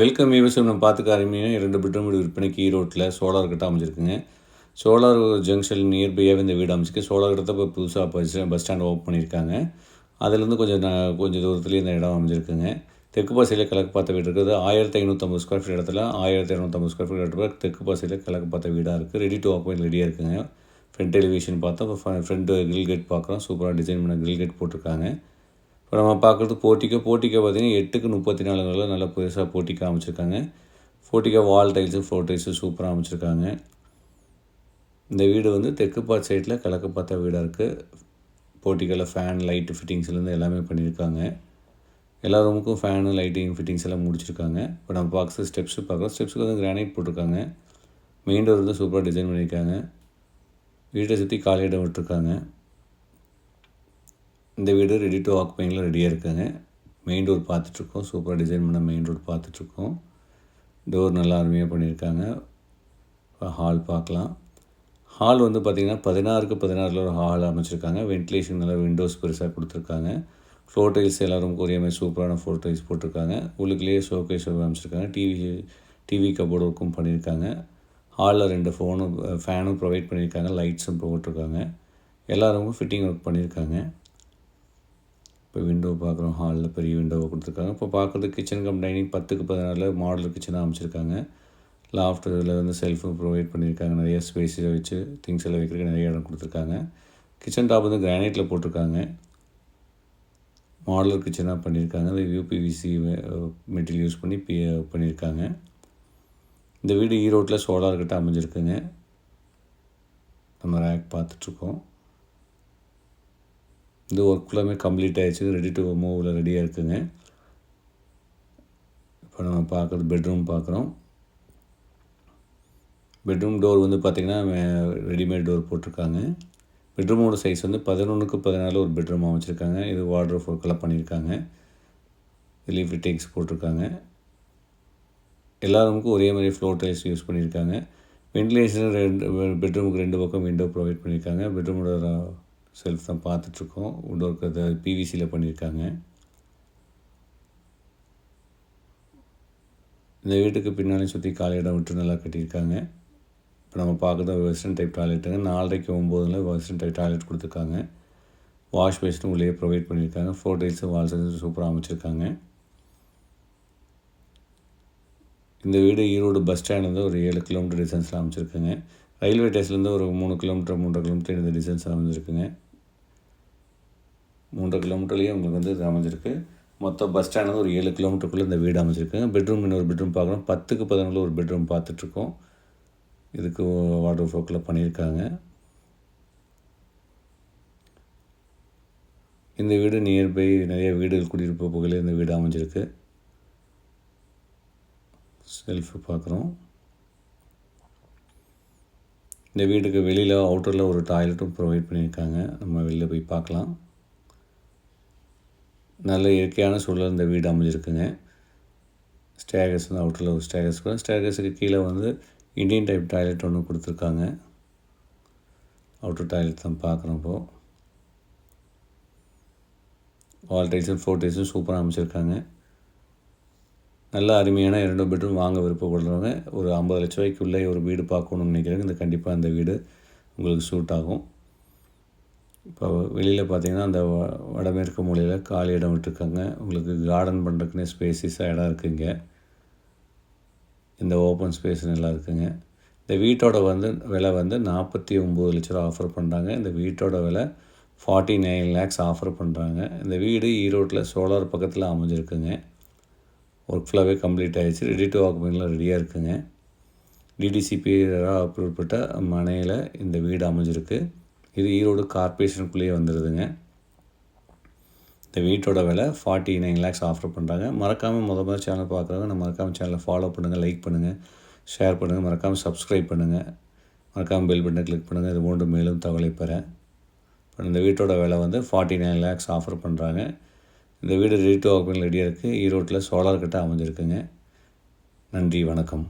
Welcome விவசாயம் நம்ம பார்த்துக்க ஆரம்பிங்க இரண்டு பெட்ரூம் வீடு விற்பனைக்கு ஈரோட்டில் சோலார் கட்ட அமைஞ்சிருக்குங்க. சோலார் ஜங்ஷன் நியர்பையாக இந்த வீடு அமைச்சிருக்கு சோலார் கட்டத்தை இப்போ புதுசாக பஸ் பஸ் ஸ்டாண்ட் ஓப்பன் பண்ணியிருக்காங்க. அதுலேருந்து கொஞ்சம் கொஞ்சம் தூரத்துலேயே இந்த இடம் அமைஞ்சிருக்குங்க. தெற்கு பாசையில் கிழக்கு பார்த்த வீடு இருக்குது. ஆயிரத்தி ஐநூற்றம்பது ஸ்கொயர் ஃபீட் இடத்துல ஆயிரத்தி இரநூத்தம்பது ஸ்கொயர் ஃபீட் இடத்துல தெற்கு பாசையில் கிழக்கு பார்த்த வீடாக இருக்குது ரெடி டு ஆக்குபைன் ரெடியாக இருக்குங்க. ஃப்ரண்ட் டெலிவிஷன் பார்த்தோம் இப்போ ஃப்ரண்ட் கிரில் கேட் பார்க்குறோம். சூப்பராக டிசைன் பண்ண கிரில் கேட் போட்டிருக்காங்க. இப்போ நம்ம பார்க்குறது போர்ட்டிக்கோ போர்ட்டிக்கோ பார்த்தீங்கன்னா எட்டுக்கு முப்பத்தி நாலுங்களில் நல்லா புதுசாக போர்ட்டிக்கோ அமைச்சிருக்காங்க portico wall tiles floor tiles சூப்பராக அமைச்சிருக்காங்க. இந்த வீடு வந்து தெற்கு பார்த்த சைடில் கிழக்கு பார்த்த வீடாக இருக்குது போர்ட்டிக்கோவில் ஃபேன் லைட்டு ஃபிட்டிங்ஸ்லேருந்து எல்லாமே பண்ணியிருக்காங்க. எல்லா ரூமுக்கும் ஃபேனு லைட்டிங் ஃபிட்டிங்ஸ் எல்லாம் முடிச்சிருக்காங்க. இப்போ நம்ம பார்க்குறது ஸ்டெப்ஸு பார்க்குறோம் ஸ்டெப்ஸுக்கு வந்து கிரானைட் போட்டிருக்காங்க. மெயின் டோர் வந்து சூப்பராக டிசைன் பண்ணியிருக்காங்க. வீட்டை சுற்றி காலி விட்டுருக்காங்க. இந்த வீடு ரெடி டு ஆக்குப்பைங்களும் ரெடியாக இருக்குங்க. மெயின் டோர் பார்த்துட்ருக்கோம். சூப்பராக டிசைன் பண்ண மெயின் டோர் பார்த்துட்ருக்கோம். டோர் நல்லா அருமையாக பண்ணியிருக்காங்க. ஹால் பார்க்கலாம். ஹால் வந்து பார்த்திங்கன்னா பதினாறுக்கு பதினாறில் ஒரு ஹால் அமைச்சிருக்காங்க. வென்டிலேஷன் நல்லா விண்டோஸ் பெருசாக கொடுத்துருக்காங்க. ஃப்ளோர் டைல்ஸ் எல்லாரும் ஒரே மாதிரி சூப்பரான ஃப்ளோர் டைல்ஸ் போட்டிருக்காங்க. உள்ளுக்குள்ளேயே ஷோகேஸ் அமைச்சிருக்காங்க. டிவி டிவி கபோர்டு ஒர்க்கும் பண்ணியிருக்காங்க. ஹாலில் ரெண்டு ஃபோனும் ஃபேனும் ப்ரொவைட் பண்ணியிருக்காங்க. லைட்ஸும் போட்டிருக்காங்க. எல்லோரும் ஃபிட்டிங் ஒர்க் பண்ணியிருக்காங்க. இப்போ விண்டோ பார்க்குறோம். ஹாலில் பெரிய விண்டோவை கொடுத்துருக்காங்க. இப்போ பார்க்குறது கிச்சன் கம் டைனிங் பத்துக்கு பதினாறில் மாடல் கிச்சனாக அமைச்சிருக்காங்க. லாஃப்டரில் வந்து செல்ஃபும் ப்ரொவைட் பண்ணியிருக்காங்க. நிறைய ஸ்பேஸில் வச்சு திங்ஸ் எல்லாம் வைக்கிறதுக்கு நிறைய இடம் கொடுத்துருக்காங்க. கிச்சன் டாப் வந்து கிரானைட்டில் போட்டிருக்காங்க. மாடலர் கிச்சனாக பண்ணியிருக்காங்க. அது யூபிவிசி மெட்டீரியல் யூஸ் பண்ணி பி uh, பண்ணியிருக்காங்க. இந்த வீடு ஈரோட்டில் சோலார் கிட்ட அமைஞ்சிருக்குங்க. நம்ம ரேக் பார்த்துட்ருக்கோம். இந்த ஒர்க் ஃபுல்லாமே கம்ப்ளீட் ஆகிடுச்சு ரெடி டு மூவில் ரெடியாக இருக்குங்க. இப்போ நம்ம பார்க்குறது பெட்ரூம் பார்க்குறோம். பெட்ரூம் டோர் வந்து பார்த்திங்கன்னா ரெடிமேட் டோர் போட்டிருக்காங்க. பெட்ரூமோட சைஸ் வந்து பதினொன்றுக்கு பதினாலு ஒரு பெட்ரூம் அமைச்சிருக்காங்க. இது வாட்ரு ஒர்க்கெல்லாம் பண்ணியிருக்காங்க. இதுலேயும் டேக்ஸ் போட்டிருக்காங்க. எல்லா ரூமுக்கும் ஒரே மாதிரி ஃப்ளோர் டைல்ஸ் யூஸ் பண்ணியிருக்காங்க. வென்டிலேஷன் ரெண்டு பெட்ரூமுக்கு ரெண்டு பக்கம் விண்டோ ப்ரொவைட் பண்ணியிருக்காங்க. பெட்ரூமோட செல்ஃப் தான் பார்த்துட்ருக்கோம். உள்ள இருக்கிறத பிவிசியில் பண்ணியிருக்காங்க. இந்த வீட்டுக்கு பின்னாலே சுற்றி காலி இடம் விட்டு நல்லா கட்டியிருக்காங்க. இப்போ நம்ம பார்க்குறது வெஸ்டர்ன் டைப் டாய்லெட்டுங்க நாலரைக்கு ஒம்போதில் வெஸ்டர்ன் டைப் டாய்லெட் கொடுத்துருக்காங்க. வாஷ் பேஸ்டும் உள்ளே ப்ரொவைட் பண்ணியிருக்காங்க. ஃபோர் டைல்ஸும் வால் சைஸும் சூப்பராக அமைச்சிருக்காங்க. இந்த வீடு ஈரோடு பஸ் ஸ்டாண்ட்லேருந்து ஒரு ஏழு கிலோமீட்டர் டிஸ்டன்ஸில் அமைச்சிருக்குங்க. ரயில்வே ஸ்டேஷன்லேருந்து ஒரு மூணு கிலோமீட்டர் மூன்றரை கிலோமீட்டர் இந்த டிஸ்டன்ஸ் அமைஞ்சிருக்குங்க. மூன்றரை கிலோமீட்டர்லேயே உங்களுக்கு வந்து இது அமைஞ்சிருக்கு. மொத்தம் பஸ் ஸ்டாண்ட் ஒரு ஏழு கிலோமீட்டருக்குள்ளே இந்த வீடு அமைஞ்சிருக்கு. பெட்ரூம் இன்னொரு பெட்ரூம் பார்க்குறோம் பத்துக்கு பதினொன்று ஒரு பெட்ரூம் பார்த்துட்ருக்கோம். இதுக்கு வாட்டர் ஃபோக்கில் பண்ணியிருக்காங்க. இந்த வீடு நியர்பை நிறைய வீடுகள் குடியிருப்பு பகுதியில் இந்த வீடு அமைஞ்சிருக்கு. செல்ஃபு பார்க்குறோம். இந்த வீட்டுக்கு வெளியில் அவுட்டரில் ஒரு டாய்லெட்டும் ப்ரொவைட் பண்ணியிருக்காங்க. நம்ம வெளியில் போய் பார்க்கலாம். நல்ல இயற்கையான சூழல் இந்த வீடு அமைஞ்சிருக்குங்க. ஸ்டேகஸ் வந்து அவுட்டரில் ஒரு ஸ்டேகஸ் கூட. ஸ்டேகஸுக்கு கீழே வந்து இண்டியன் டைப் டாய்லெட் ஒன்று கொடுத்துருக்காங்க. அவுட்டர் டாய்லெட் தான் பார்க்குறோம் இப்போது வால் டைல்ஸும் ஃபோர் டைல்ஸும் சூப்பராக அமைச்சிருக்காங்க. நல்ல அருமையான இரண்டு பெட்ரூம் வாங்க விருப்பப்படுறவங்க ஒரு ஐம்பது லட்ச ரூபாய்க்குள்ளே ஒரு வீடு பார்க்கணும்னு நினைக்கிறேங்க இந்த கண்டிப்பாக அந்த வீடு உங்களுக்கு சூட் ஆகும். இப்போ வெளியில் பார்த்தீங்கன்னா அந்த வ- வடமேற்கு மூலையில் காலி இடம் விட்டுருக்காங்க. உங்களுக்கு கார்டன் பண்ணுறதுக்குன்னே ஸ்பேசிஸாக இடம் இருக்குங்க. இந்த ஓப்பன் ஸ்பேஸ் நல்லா இருக்குங்க. இந்த வீட்டோட வந்து விலை வந்து நாற்பத்தி ஒம்பது லட்ச ரூபா ஆஃபர் பண்ணுறாங்க இந்த வீட்டோட விலை ஃபார்ட்டி நைன் லேக்ஸ் ஆஃபர் பண்ணுறாங்க இந்த வீடு ஈரோட்டில் சோலார் பக்கத்தில் அமைஞ்சிருக்குங்க. ஒர்க் ஃபுல்லாகவே கம்ப்ளீட் ஆகிடுச்சு ரெடி டு ஆக்குமெண்ட்லாம் ரெடியாக இருக்குங்க. டிடிசிபி அப்ரூவ் பட்ட மனையில் இந்த வீடு அமைஞ்சிருக்கு. இது ஈரோடு கார்பரேஷனுக்குள்ளேயே வந்துடுதுங்க இந்த வீட்டோட விலை ஃபார்ட்டி நைன் லேக்ஸ் ஆஃபர் பண்ணுறாங்க மறக்காமல் முத முதல் சேனல் பார்க்குறவங்க நம்ம மறக்காமல் சேனலை ஃபாலோ பண்ணுங்கள் லைக் பண்ணுங்கள் ஷேர் பண்ணுங்கள் மறக்காமல் சப்ஸ்கிரைப் பண்ணுங்கள் மறக்காமல் பெல் பட்டனை கிளிக் பண்ணுங்கள் இது போன்று மேலும் தகவலை பெற. இந்த வீட்டோட விலை வந்து ஃபார்ட்டி நைன் லேக்ஸ் ஆஃபர் பண்ணுறாங்க இந்த வீடு ரெடி ஓப்பன் ரெடியாக இருக்குது ஈரோட்டில் சோலார் கிட்ட அமைஞ்சிருக்குங்க. நன்றி வணக்கம்.